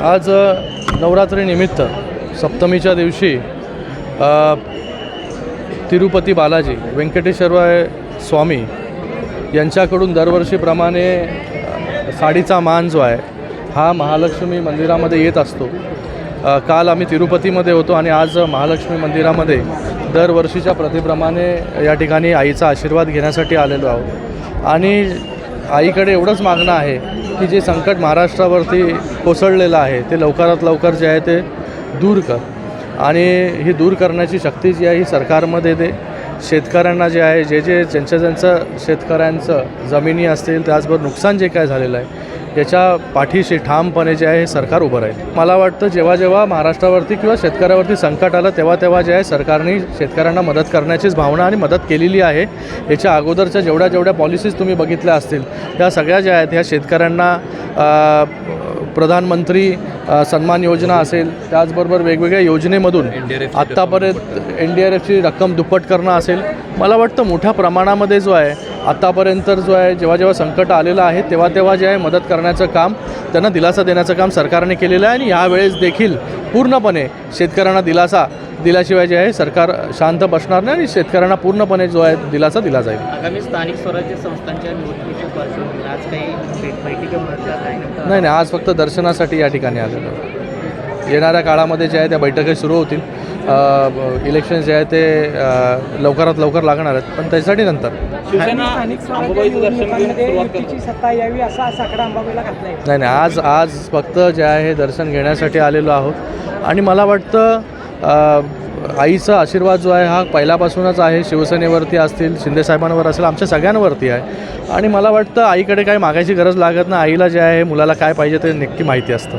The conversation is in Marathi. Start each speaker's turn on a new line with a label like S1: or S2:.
S1: आज नवरात्रीनिमित्त सप्तमीच्या दिवशी तिरुपती बालाजी व्यंकटेश्वर स्वामी यांच्याकडून दरवर्षीप्रमाणे साडीचा मान जो आहे हा महालक्ष्मी मंदिरामध्ये येत असतो. काल आम्ही तिरुपतीमध्ये होतो आणि आज महालक्ष्मी मंदिरामध्ये दरवर्षीच्या प्रथेप्रमाणे या ठिकाणी आईचा आशीर्वाद घेण्यासाठी आलेलो आहोत. आणि आईकडे एवढंच मागणं आहे की जे संकट महाराष्ट्रावरती कोसळलेलं आहे ते लवकरात लवकर जे आहे ते दूर कर. आणि ही दूर करण्याची शक्ती जी आहे ही सरकारमध्ये दे. शेतकऱ्यांना जे आहे जे जे ज्यांचं ज्यांचं शेतकऱ्यांचं जमिनी असतील त्याचबरोबर नुकसान जे काय झालेलं आहे याच्या पाठीशी ठामपणे जे आहे हे सरकार उभं राहील. मला वाटतं जेव्हा जेव्हा महाराष्ट्रावरती किंवा शेतकऱ्यावरती संकट आलं तेव्हा तेव्हा जे आहे सरकारने शेतकऱ्यांना मदत करण्याचीच भावना आणि मदत केलेली आहे. याच्या अगोदरच्या जेवढ्या जेवढ्या पॉलिसीज तुम्ही बघितल्या असतील त्या सगळ्या ज्या आहेत ह्या शेतकऱ्यांना प्रधानमंत्री सन्मान योजना असेल त्याचबरोबर वेगवेगळ्या योजनेमधून आत्तापर्यंत एन डी आर एफची रक्कम दुप्पट करणं असेल. मला वाटतं मोठ्या प्रमाणामध्ये जो आहे आत्तापर्यंत जो आहे जेव्हा जेव्हा संकट आलेलं आहे तेव्हा तेव्हा जे आहे मदत करण्याचं काम त्यांना दिलासा देण्याचं काम सरकारने केलेलं आहे आणि यावेळेस देखील पूर्णपणे शेतकऱ्यांना दिलासा दिल्याशिवाय जे आहे सरकार शांत बसणार नाही आणि शेतकऱ्यांना पूर्णपणे जो आहे दिलासा दिला जाईल
S2: आगामी स्थानिक स्वराज्य संस्थांच्या निवडणुकीच्या आज काही?
S1: नाही नाही आज फक्त दर्शनासाठी या ठिकाणी आलेलो. येणाऱ्या काळामध्ये जे आहे त्या बैठकी सुरू होतील इलेक्शन जे आहे ते लवकरात लवकर लागणार आहेत पण त्यासाठी नंतर.
S3: शिवसेना अंबाबाईचं दर्शन घेऊन सुरुवात करतो
S4: सत्ता यावी असा साकडा अंबाबाईला घातलाय.
S1: नाही नाही आज आज फक्त जे आहे हे दर्शन घेण्यासाठी आलेलो आहोत. आणि मला वाटतं आईचा आशीर्वाद जो आहे हा पहिल्यापासूनच आहे. शिवसेनेवरती असतील शिंदेसाहेबांवर असेल आमच्या सगळ्यांवरती आहे. आणि मला वाटतं आईकडे काही मागायची गरज लागत नाही. आईला जे आहे मुलाला काय पाहिजे ते नक्की माहिती असतं.